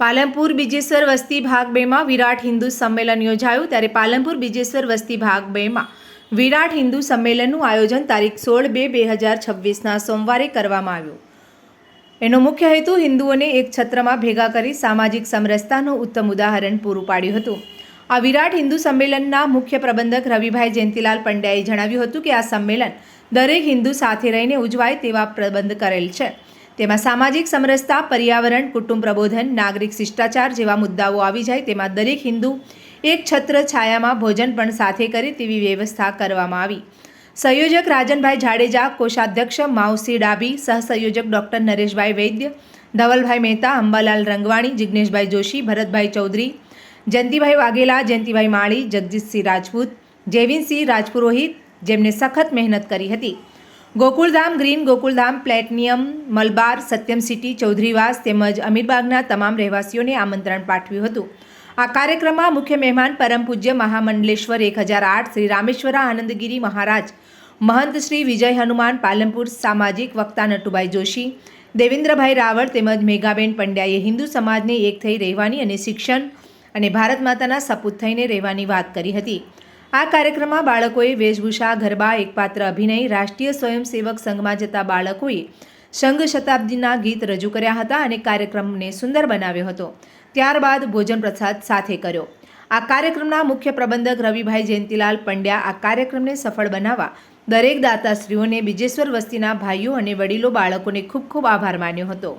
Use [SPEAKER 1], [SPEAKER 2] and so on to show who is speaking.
[SPEAKER 1] પાલનપુર બીજેસર વસ્તી ભાગ બેમાં વિરાટ હિન્દુ સંમેલન યોજાયું. ત્યારે પાલનપુર બીજેસર વસ્તી ભાગ બેમાં વિરાટ હિન્દુ સંમેલનનું આયોજન તારીખ સોળ બે બે હજાર છવ્વીસના સોમવારે કરવામાં આવ્યું. એનો મુખ્ય હેતુ હિન્દુઓને એક છત્રમાં ભેગા કરી સામાજિક સમરસતાનું ઉત્તમ ઉદાહરણ પૂરું પાડ્યું હતું. આ વિરાટ હિન્દુ સંમેલનના મુખ્ય પ્રબંધક રવિભાઈ જયંતિલાલ પંડ્યાએ જણાવ્યું હતું કે આ સંમેલન દરેક હિન્દુ સાથે રહીને ઉજવાય તેવા પ્રબંધ કરેલ છે. તેમાં સામાજિક સમરસતા, પર્યાવરણ, કુટુંબ પ્રબોધન, નાગરિક શિષ્ટાચાર જેવા મુદ્દાઓ આવી જાય તેમાં દરેક હિન્દુ એક છત્ર છાયામાં ભોજન પણ સાથે કરે તેવી વ્યવસ્થા કરવામાં આવી. સંયોજક રાજનભાઈ જાડેજા, કોષાધ્યક્ષ માવસી ડાબી સહસંયોજક ડૉક્ટર નરેશભાઈ વૈદ્ય, ધવલભાઈ મહેતા, અંબાલાલ રંગવાણી જિજ્ઞેશભાઈ જોશી, ભરતભાઈ ચૌધરી, જયંતિભાઈ વાઘેલા, જયંતિભાઈ માળી, જગજીતસિંહ રાજપૂત જયવીનસિંહ રાજપુરોહિત જેમને સખત મહેનત કરી હતી. Gokuldham green Gokuldham platinum, Malabar, Satyam city, Chaudharivas તેમજ અમીરબાગના તમામ રહેવાસીઓને આમંત્રણ પાઠવ્યું હતું. આ કાર્યક્રમમાં મુખ્ય મહેમાન પરમ પૂજ્ય મહામંડલેશ્વર એક હજાર આઠ શ્રી રામેશ્વરા આનંદગીરી મહારાજ, મહંત શ્રી વિજય હનુમાન પાલનપુર સામાજિક વક્તા નટુભાઈ જોશી, દેવેન્દ્રભાઈ રાવળ તેમજ મેઘાબેન પંડ્યાએ હિન્દુ સમાજને એક થઈ રહેવાની અને શિક્ષણ અને ભારત માતાના સપૂત થઈને રહેવાની વાત કરી હતી. આ કાર્યક્રમમાં બાળકોએ વેશભૂષા, ગરબા, એકપાત્ર અભિનય, રાષ્ટ્રીય સ્વયંસેવક સંઘમાં જતા બાળકોએ સંઘ શતાબ્દીના ગીત રજૂ કર્યા હતા અને કાર્યક્રમને સુંદર બનાવ્યો હતો. ત્યારબાદ ભોજન પ્રસાદ સાથે કર્યો. આ કાર્યક્રમના મુખ્ય પ્રબંધક રવિભાઈ જયંતિલાલ પંડ્યા આ કાર્યક્રમને સફળ બનાવવા દરેક દાતાશ્રીઓને બીજેશ્વર વસ્તીના ભાઈઓ અને વડીલો બાળકોને ખૂબ ખૂબ આભાર માન્યો હતો.